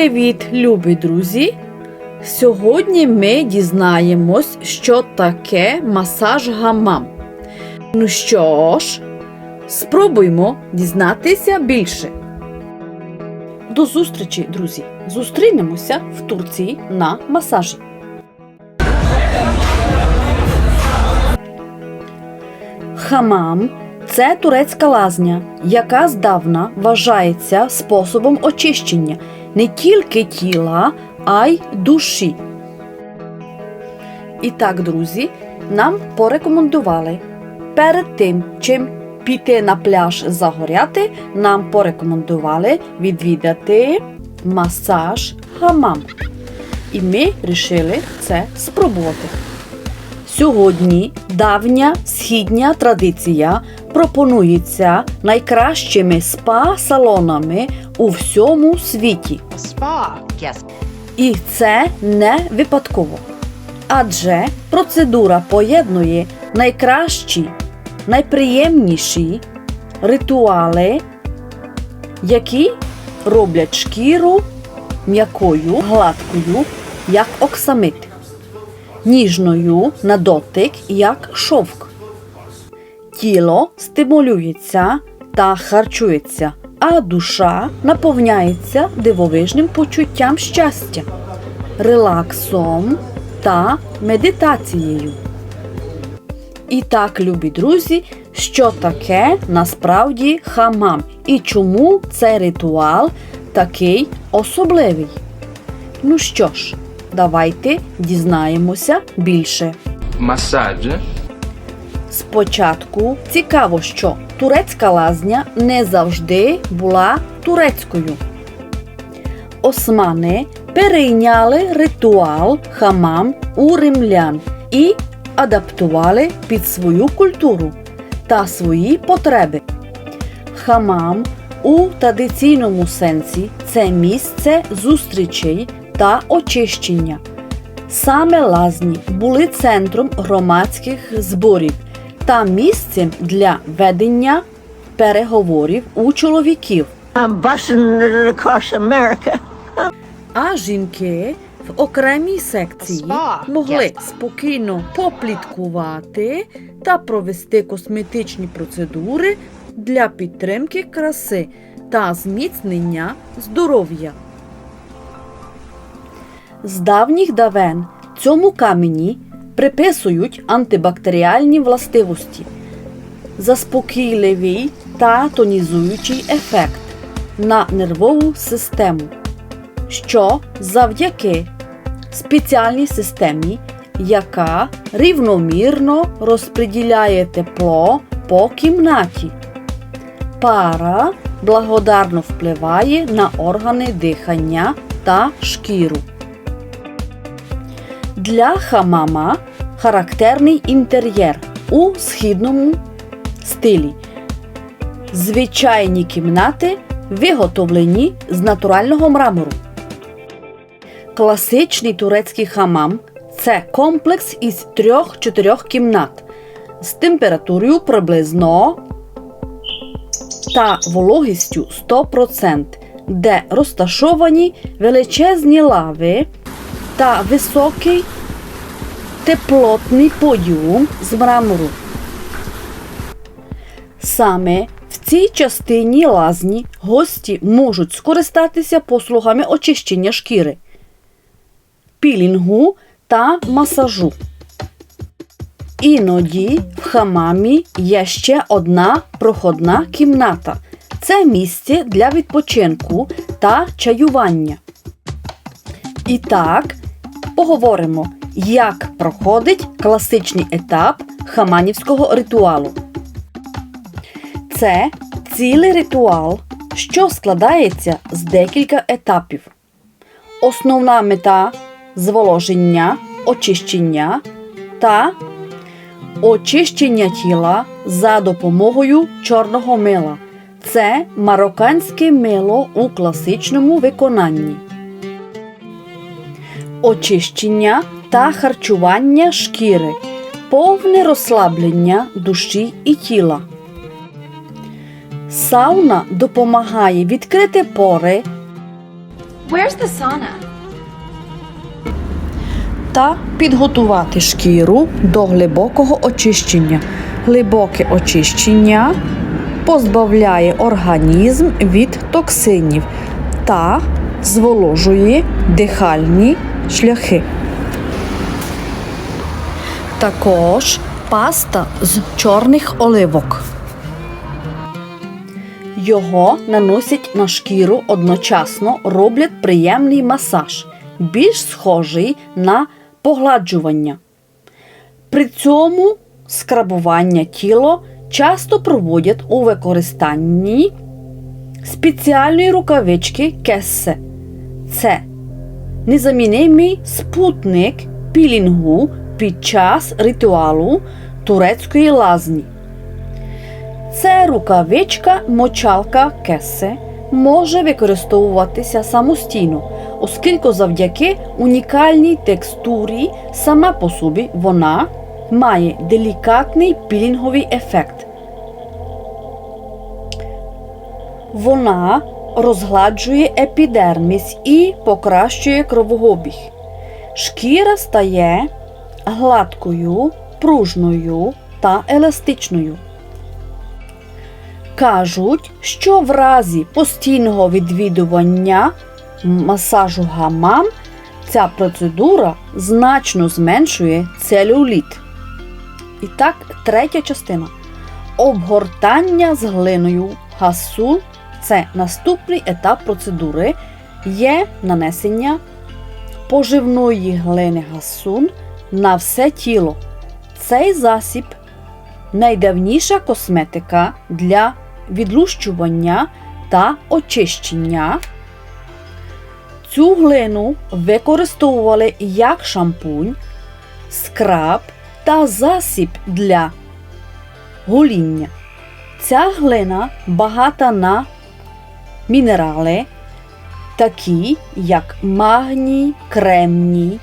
Привіт, любі друзі! Сьогодні ми дізнаємось, що таке масаж гамам. Ну що ж, спробуймо дізнатися більше. До зустрічі, друзі! Зустрінемося в Турції на масажі. Хамам це турецька лазня, яка здавна вважається способом очищення не тільки тіла, а й душі. І так, друзі, нам порекомендували перед тим, чим піти на пляж загоряти, нам порекомендували відвідати масаж хамам. І ми вирішили це спробувати. Сьогодні давня східня традиція пропонується найкращими спа-салонами у всьому світі. Spa. Yes. І це не випадково. Адже процедура поєднує найкращі, найприємніші ритуали, які роблять шкіру м'якою, гладкою, як оксамит, ніжною на дотик, як шовк. Тіло стимулюється та харчується, а душа наповняється дивовижним почуттям щастя, релаксом та медитацією. І так, любі друзі, що таке насправді хамам і чому цей ритуал такий особливий? Ну що ж, давайте дізнаємося більше. Масаж Спочатку цікаво, що турецька лазня не завжди була турецькою. Османи перейняли ритуал хамам у римлян і адаптували під свою культуру та свої потреби. Хамам у традиційному сенсі це місце зустрічей та очищення. Саме лазні були центром громадських зборів та місцем для ведення переговорів у чоловіків. I'm busting it across America. А жінки в окремій секції могли спокійно попліткувати та провести косметичні процедури для підтримки краси та зміцнення здоров'я. З давніх давен цьому камені приписують антибактеріальні властивості, заспокійливий та тонізуючий ефект на нервову систему, що завдяки спеціальній системі, яка рівномірно розподіляє тепло по кімнаті. Пара благодарно впливає на органи дихання та шкіру. Для хамама характерний інтер'єр у східному стилі. Звичайні кімнати виготовлені з натурального мрамору. Класичний турецький хамам це комплекс із трьох-чотирьох кімнат з температурою приблизно та вологістю 100%, де розташовані величезні лави та високий теплотний подіум з мрамору. Саме в цій частині лазні гості можуть скористатися послугами очищення шкіри, пілінгу та масажу. Іноді в хамамі є ще одна проходна кімната. Це місце для відпочинку та чаювання. І так, поговоримо, як проходить класичний етап хаманівського ритуалу. Це цілий ритуал, що складається з декілька етапів. Основна мета зволоження, очищення та очищення тіла за допомогою чорного мила. Це марокканське мило у класичному виконанні. Очищення та харчування шкіри, повне розслаблення душі і тіла. Сауна допомагає відкрити пори, Where's the sauna? та підготувати шкіру до глибокого очищення. Глибоке очищення позбавляє організм від токсинів та зволожує дихальні шляхи. Також паста з чорних оливок. Його наносять на шкіру одночасно роблять приємний масаж, більш схожий на погладжування. При цьому скрабування тіла часто проводять у використанні спеціальної рукавички кесе. Це незамінимий спутник пілінгу під час ритуалу турецької лазні. Це рукавичка мочалка кесе може використовуватися самостійно, оскільки завдяки унікальній текстурі сама по собі вона має делікатний пілінговий ефект. Вона розгладжує епідерміс і покращує кровообіг. Шкіра стає гладкою, пружною та еластичною. Кажуть, що в разі постійного відвідування масажу гамам ця процедура значно зменшує целюліт. І так, третя частина. Обгортання з глиною гасул це наступний етап процедури є нанесення поживної глини гасун на все тіло. Цей засіб найдавніша косметика для відлущування та очищення. Цю глину використовували як шампунь, скраб та засіб для гоління. Ця глина багата на мінерали, такі як магній, кремній,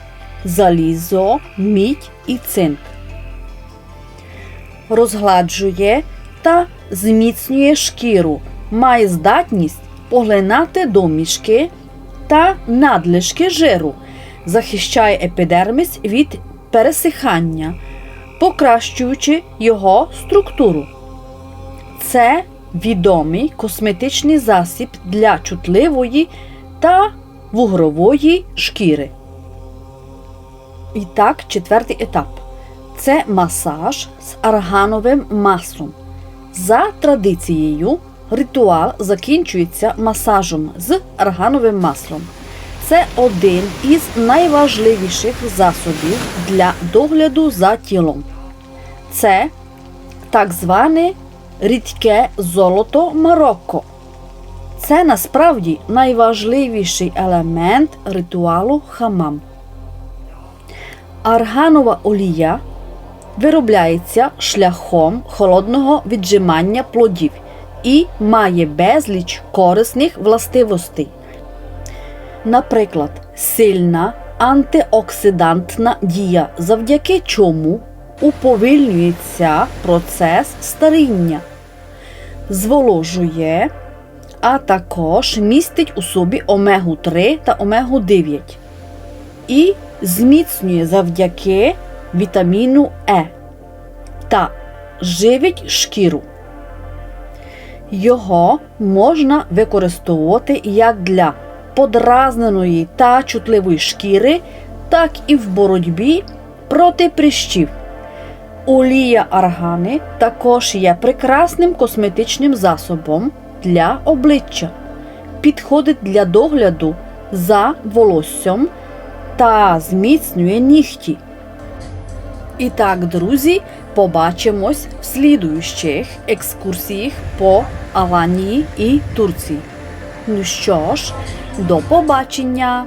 залізо, мідь і цинк. Розгладжує та зміцнює шкіру, має здатність поглинати домішки та надлишки жиру, захищає епідерміс від пересихання, покращуючи його структуру. Це відомий косметичний засіб для чутливої та вугрової шкіри. І так, четвертий етап це масаж з аргановим маслом. За традицією, ритуал закінчується масажем з аргановим маслом. Це один із найважливіших засобів для догляду за тілом. Це так зване рідке золото Марокко. Це насправді найважливіший елемент ритуалу хамам. Арганова олія виробляється шляхом холодного віджимання плодів і має безліч корисних властивостей. Наприклад, сильна антиоксидантна дія, завдяки чому уповільнюється процес старіння, зволожує, а також містить у собі омегу 3 та омегу 9 і зміцнює завдяки вітаміну Е та живить шкіру. Його можна використовувати як для подразненої та чутливої шкіри, так і в боротьбі проти прищів. Олія аргани також є прекрасним косметичним засобом для обличчя. Підходить для догляду за волоссям та зміцнює нігті. І так, друзі, побачимось в слідуючих екскурсіях по Аланії і Турції. Ну що ж, до побачення!